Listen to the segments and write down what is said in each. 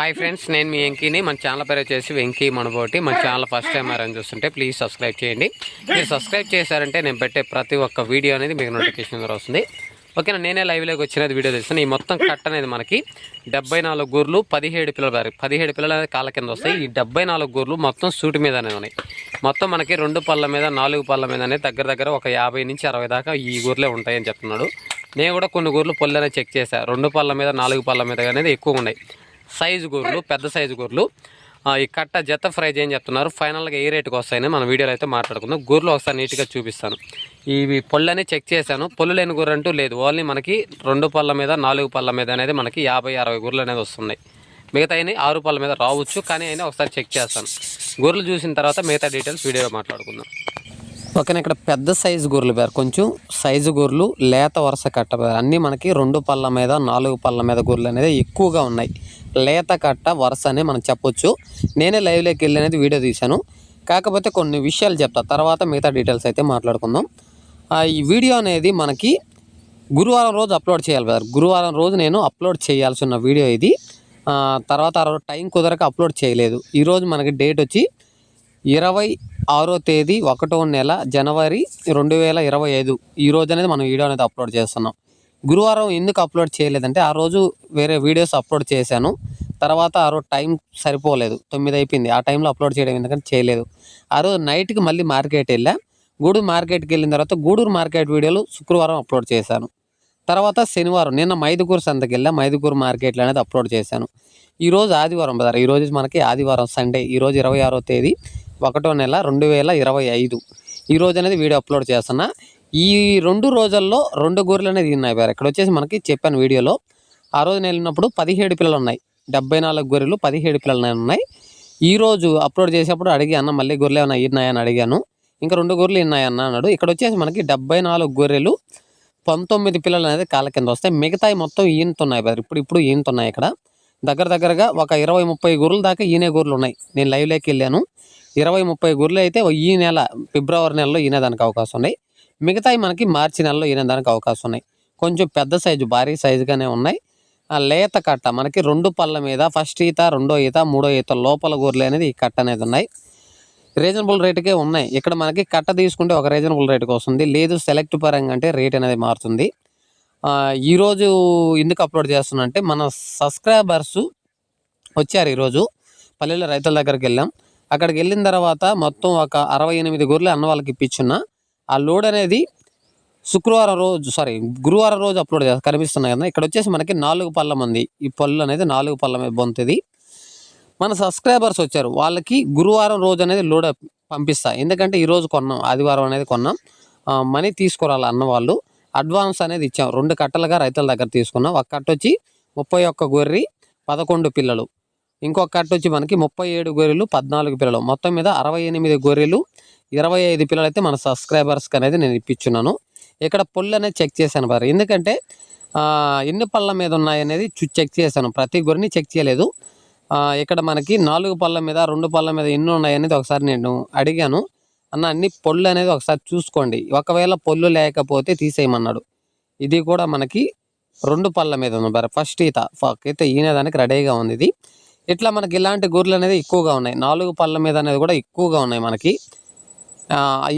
Hi friends నేను మీ వెంకీని. మన channel పేరు వచ్చేసి వెంకీ మనబోటి. మన ఛానల్ ఫస్ట్ టైం ఎవరైనా చూస్తుంటే ప్లీజ్ సబ్స్క్రైబ్ చేయండి. మీరు సబ్స్క్రైబ్ చేశారంటే నేను పెట్టే ప్రతి ఒక్క వీడియో అనేది మీకు నోటిఫికేషన్ ద్వారా వస్తుంది. ఓకేనా నేనే లైవ్లోకి వచ్చినది వీడియో తెలుస్తాను ఈ మొత్తం కట్ అనేది మనకి డెబ్బై నాలుగు గూర్లు పదిహేడు పిల్లల వరకు పదిహేడు పిల్లలు అనేది కాళ్ళ కింద వస్తాయి. ఈ డెబ్బై నాలుగు గూర్లు మొత్తం సూటి మీదనే ఉన్నాయి. మొత్తం మనకి రెండు పళ్ళ మీద నాలుగు పళ్ళ మీద అనేది దగ్గర దగ్గర ఒక యాభై నుంచి అరవై దాకా ఈ గూర్లే ఉంటాయని చెప్తున్నాడు. నేను కూడా కొన్ని గూర్లు పళ్ళు చెక్ చేశాను రెండు పళ్ళ మీద నాలుగు పళ్ళ మీద అనేది ఎక్కువ ఉన్నాయి. సైజు గొర్రెలు పెద్ద సైజు గొర్రెలు ఈ కట్ట జత ఫ్రై చేయని చెప్తున్నారు. ఫైనల్గా ఏ రేటుకి వస్తాయని మన వీడియోలో అయితే మాట్లాడుకుందాం. గొర్రెలు ఒకసారి నీట్గా చూపిస్తాను. ఇవి పొల్లని చెక్ చేశాను. పొల్లు లేని గొర్రె అంటూ లేదు. ఓన్లీ మనకి రెండు పళ్ళ మీద నాలుగు పళ్ళ మీద అనేది మనకి యాభై అరవై గొర్రెలు అనేది వస్తున్నాయి. మిగతా అయినా ఆరు పళ్ళ మీద రావచ్చు. కానీ అయినా ఒకసారి చెక్ చేస్తాను. గొర్రెలు చూసిన తర్వాత మిగతా డీటెయిల్స్ వీడియోలో మాట్లాడుకుందాం. ఓకేనా ఇక్కడ పెద్ద సైజు గూర్లు పేరు. కొంచెం సైజు గుర్రలు లేత వరుస కట్ట పేరు. అన్నీ మనకి రెండు పళ్ళ మీద నాలుగు పళ్ళ మీద గూర్లు అనేది ఎక్కువగా ఉన్నాయి. లేత కట్ట వరుస అని మనం చెప్పొచ్చు. నేనే లైవ్లోకి వెళ్ళి అనేది వీడియో తీశాను. కాకపోతే కొన్ని విషయాలు చెప్తా. తర్వాత మిగతా డీటెయిల్స్ అయితే మాట్లాడుకుందాం. ఈ వీడియో అనేది మనకి గురువారం రోజు అప్లోడ్ చేయాలి బ్రదర్ గురువారం రోజు నేను అప్లోడ్ చేయాల్సి ఉన్న వీడియో ఇది. తర్వాత ఆ రోజు టైం కుదరక అప్లోడ్ చేయలేదు. ఈరోజు మనకి డేట్ వచ్చి ఇరవై ఆరో తేదీ ఒకటో నెల జనవరి రెండు వేల ఇరవై ఐదు. ఈ రోజు అనేది మనం వీడియో అనేది అప్లోడ్ చేస్తున్నాం. గురువారం ఎందుకు అప్లోడ్ చేయలేదంటే ఆ రోజు వేరే వీడియోస్ అప్లోడ్ చేశాను. తర్వాత ఆ రోజు టైం సరిపోలేదు. తొమ్మిది అయిపోయింది. ఆ టైంలో అప్లోడ్ చేయడం ఎందుకంటే చేయలేదు. ఆ రోజు నైట్కి మళ్ళీ మార్కెట్ వెళ్ళా. గూడూరు మార్కెట్కి వెళ్ళిన తర్వాత గూడూరు మార్కెట్ వీడియోలు శుక్రవారం అప్లోడ్ చేశాను. తర్వాత శనివారం నిన్న మైదుకూరు సంతకి వెళ్ళా. మైదుకూరు మార్కెట్లో అనేది అప్లోడ్ చేశాను. ఈరోజు ఆదివారం బదారు ఈరోజు మనకి ఆదివారం సండే. ఈరోజు ఇరవై ఆరో తేదీ. ఒకటో నెల రెండు వేల ఇరవై ఐదు. ఈ రోజు అనేది వీడియో అప్లోడ్ చేస్తున్నా. ఈ రెండు రోజుల్లో రెండు గొర్రెలు అనేది ఉన్నాయి బారు ఇక్కడ వచ్చేసి మనకి చెప్పాను వీడియోలో. ఆ రోజు నేను వెళ్ళినప్పుడు పదిహేడు పిల్లలు ఉన్నాయి. డెబ్బై నాలుగు గొర్రెలు పదిహేడు పిల్లలు ఉన్నాయి. ఈ రోజు అప్లోడ్ చేసేప్పుడు అడిగాను అన్న మళ్ళీ గొర్రెలు ఏమైనా ఇన్నాయని అడిగాను. ఇంకా రెండు గొర్రెలు ఇన్నాయన్నా అన్నాడు. ఇక్కడ వచ్చేసి మనకి డెబ్బై నాలుగు గొర్రెలు పంతొమ్మిది పిల్లలు అనేది కాళ్ళ కింద వస్తాయి. మిగతాయి మొత్తం ఈనుతున్నాయి బ్రదర్ ఇప్పుడు ఇప్పుడు ఈనుతున్నాయి ఇక్కడ. దగ్గర దగ్గరగా ఒక ఇరవై ముప్పై గొర్రెలు దాకా ఈనే గొర్రెలు ఉన్నాయి. నేను లైవ్లోకి వెళ్ళాను. ఇరవై ముప్పై గొర్రెలు అయితే ఈ నెల ఫిబ్రవరి నెలలో ఈనేదానికి అవకాశం ఉన్నాయి. మిగతాయి మనకి మార్చి నెలలో ఈనేదానికి అవకాశం ఉన్నాయి. కొంచెం పెద్ద సైజు భారీ సైజుగానే ఉన్నాయి. ఆ లేత కట్ట మనకి రెండు పళ్ళ మీద ఫస్ట్ ఈత రెండో ఈత మూడో ఈత లోపల గొర్రెలు అనేది ఈ కట్ట అనేది ఉన్నాయి. రీజనబుల్ రేటుకే ఉన్నాయి. ఇక్కడ మనకి కట్ట తీసుకుంటే ఒక రీజనబుల్ రేటుకి వస్తుంది. లేదు సెలెక్ట్ పరంగా అంటే రేట్ అనేది మారుతుంది. ఈరోజు ఎందుకు అప్లోడ్ చేస్తున్నా అంటే మన సబ్స్క్రైబర్స్ వచ్చారు ఈరోజు. పల్లెల్లో రైతుల దగ్గరికి వెళ్ళాం. అక్కడికి వెళ్ళిన తర్వాత మొత్తం ఒక అరవై ఎనిమిది గొర్రెలు అన్న వాళ్ళకి ఇప్పించున్నా. ఆ లోడ్ అనేది శుక్రవారం రోజు సారీ గురువారం రోజు అప్లోడ్ చేస్తా కనిపిస్తున్నాయి కదా. ఇక్కడ వచ్చేసి మనకి నాలుగు పళ్ళ మంది. ఈ పళ్ళు అనేది నాలుగు పళ్ళ మీద మన సబ్స్క్రైబర్స్ వచ్చారు. వాళ్ళకి గురువారం రోజు అనేది లోడ్ పంపిస్తా. ఎందుకంటే ఈరోజు కొన్నాం ఆదివారం అనేది కొన్నాం. మనీ తీసుకురాలి అన్న వాళ్ళు. అడ్వాన్స్ అనేది ఇచ్చాం. రెండు కట్టలుగా రైతుల దగ్గర తీసుకున్నాం. ఒక కట్ట వచ్చి ముప్పై ఒక్క గొర్రె పదకొండు పిల్లలు. ఇంకొక కట్ట వచ్చి మనకి ముప్పై ఏడు గొర్రెలు పద్నాలుగు పిల్లలు. మొత్తం మీద అరవై ఎనిమిది గొర్రెలు ఇరవై ఐదు పిల్లలు అయితే మన సబ్స్క్రైబర్స్కి అనేది నేను ఇప్పించున్నాను. ఇక్కడ పొల్లు అనేది చెక్ చేశాను బారు ఎందుకంటే ఎన్ని పళ్ళ మీద ఉన్నాయనేది చెక్ చేశాను. ప్రతి గొర్రెని చెక్ చేయలేదు. ఇక్కడ మనకి నాలుగు పళ్ళ మీద రెండు పళ్ళ మీద ఎన్ని ఉన్నాయనేది ఒకసారి నేను అడిగాను. అన్న అన్ని పొళ్ళు అనేది ఒకసారి చూసుకోండి. ఒకవేళ పొల్లు లేకపోతే తీసేయమన్నాడు. ఇది కూడా మనకి రెండు పళ్ళ మీద ఉంది మరి. ఫస్ట్ ఈత. ఈత అయితే ఈనేదానికి రెడీగా ఉంది ఇది. ఇట్లా మనకి ఇలాంటి గొర్రెలు అనేది ఎక్కువగా ఉన్నాయి. నాలుగు పళ్ళ మీద అనేది కూడా ఎక్కువగా ఉన్నాయి మనకి.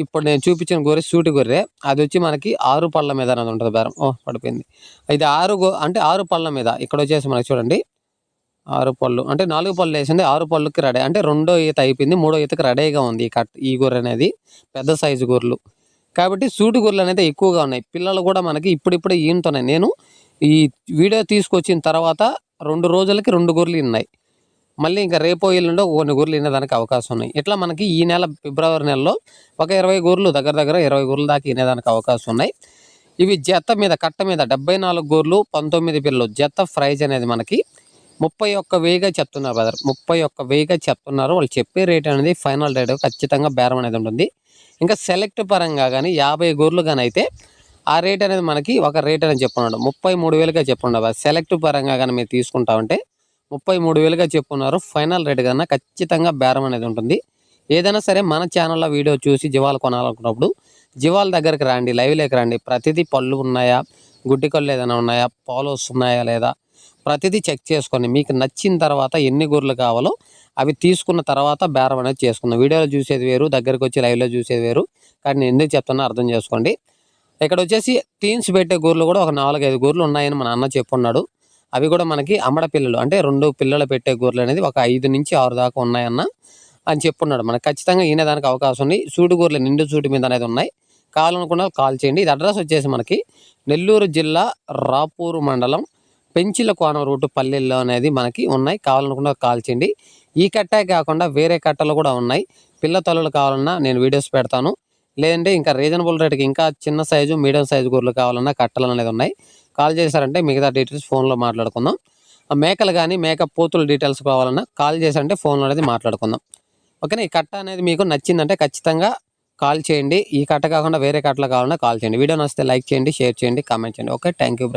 ఇప్పుడు నేను చూపించిన గొర్రె సూటి గొర్రె. అది వచ్చి మనకి ఆరు పళ్ళ మీద అనేది ఉంటుంది బేరం. ఓ పడిపోయింది. ఇది ఆరు అంటే ఆరు పళ్ళ మీద ఇక్కడ వచ్చేసి మనకి చూడండి. ఆరు పళ్ళు అంటే నాలుగు పళ్ళు వేసింది ఆరు పళ్ళుకి రెడీ. అంటే రెండో ఈత అయిపోయింది మూడో ఈతకి రెడీగా ఉంది ఈ కట్ ఈ గొర్రె అనేది. పెద్ద సైజు గొర్రెలు. కాబట్టి సూటి గొర్రెలు అనేది ఎక్కువగా ఉన్నాయి. పిల్లలు కూడా మనకి ఇప్పుడిప్పుడే ఈనుతున్నాయి నేను ఈ వీడియో తీసుకొచ్చిన తర్వాత రెండు రోజులకి రెండు గొర్రెలు ఉన్నాయి మళ్ళీ ఇంకా రేపో ఎల్లుండో కొన్ని గొర్రెలు వినేదానికి అవకాశం ఉన్నాయి. ఇట్లా మనకి ఈ నెల ఫిబ్రవరి నెలలో ఒక ఇరవై గొర్రెలు దగ్గర దగ్గర ఇరవై గొర్రెల దాకా వినేదానికి అవకాశం ఉన్నాయి. ఇవి జత మీద కట్ట మీద డెబ్బై నాలుగు గొర్రెలు పంతొమ్మిది పిల్లలు జత ప్రైజ్ అనేది మనకి ముప్పై ఒక్క వెయ్యిగా చెప్తున్నారు బ్రదర్ ముప్పై ఒక్క వెయ్యిగా చెప్తున్నారు. వాళ్ళు చెప్పే రేట్ అనేది ఫైనల్ రేట్ ఖచ్చితంగా బేరం అనేది ఉంటుంది. ఇంకా సెలెక్ట్ పరంగా కానీ యాభై గొర్రెలు కానీ అయితే ఆ రేట్ అనేది మనకి ఒక రేట్ అనేది చెప్పున్నాడు ముప్పై మూడు వేలుగా చెప్పండి సెలెక్ట్ పరంగా కానీ మీరు తీసుకుంటామంటే ముప్పై మూడు వేలుగా చెప్పున్నారు ఫైనల్ రేట్ కన్నా ఖచ్చితంగా బేరం అనేది ఉంటుంది. ఏదైనా సరే మన ఛానల్లో వీడియో చూసి జీవాలు కొనాలనుకున్నప్పుడు జీవాల దగ్గరికి రండి లైవ్లోకి రండి. ప్రతిదీ పళ్ళు ఉన్నాయా? గుడ్డి కళ్ళు ఏదైనా ఉన్నాయా? పాలు వస్తున్నాయా లేదా? ప్రతిదీ చెక్ చేసుకోండి మీకు నచ్చిన తర్వాత ఎన్ని గొర్రెలు కావాలో అవి తీసుకున్న తర్వాత బేరం అనేది చేసుకుందాం. వీడియోలో చూసేది వేరు దగ్గరకు వచ్చి లైవ్లో చూసేది వేరు. కానీ నేను ఎందుకు చెప్తున్నా అర్థం చేసుకోండి. ఇక్కడ వచ్చేసి టీన్స్ పెట్టే గొర్రెలు కూడా ఒక నాలుగైదు గొర్రెలు ఉన్నాయని మన అన్న చెప్పున్నాడు. అవి కూడా మనకి అమ్మడ పిల్లలు. అంటే రెండు పిల్లలు పెట్టే గొర్రెలు అనేది ఒక ఐదు నుంచి ఆరు దాకా ఉన్నాయన్న అని చెప్పున్నాడు. మనకు ఖచ్చితంగా ఈయన దానికి అవకాశం ఉంది. సూటి గొర్రెలు నిండు సూటి మీద అనేది ఉన్నాయి. కావాలనుకున్న కాల్ చేయండి. ఇది అడ్రస్ వచ్చేసి మనకి నెల్లూరు జిల్లా రాపూరు మండలం పెంచిల కోన రూటు పల్లెల్లో అనేది మనకి ఉన్నాయి. కావాలనుకున్న కాల్ చేయండి. ఈ కట్టే కాకుండా వేరే కట్టలు కూడా ఉన్నాయి. పిల్ల తల్లులు కావాలన్నా నేను వీడియోస్ పెడతాను. లేదంటే ఇంకా రీజనబుల్ రేట్కి ఇంకా చిన్న సైజు మీడియం సైజు గొర్రెలు కావాలన్నా కట్టలు అనేది ఉన్నాయి. కాల్ చేశారంటే మిగతా డీటెయిల్స్ ఫోన్లో మాట్లాడుకుందాం. ఆ మేకలు కానీ మేక పోతుల డీటెయిల్స్ కావాలన్నా కాల్ చేశారంటే ఫోన్లో అనేది మాట్లాడుకుందాం. ఓకేనా? ఈ కట్ట అనేది మీకు నచ్చిందంటే ఖచ్చితంగా కాల్ చేయండి. ఈ కట్ట కాకుండా వేరే కట్టలు కావాలన్నా కాల్ చేయండి. వీడియో నచ్చితే లైక్ చేయండి షేర్ చేయండి కామెంట్ చేయండి. ఓకే? Thank you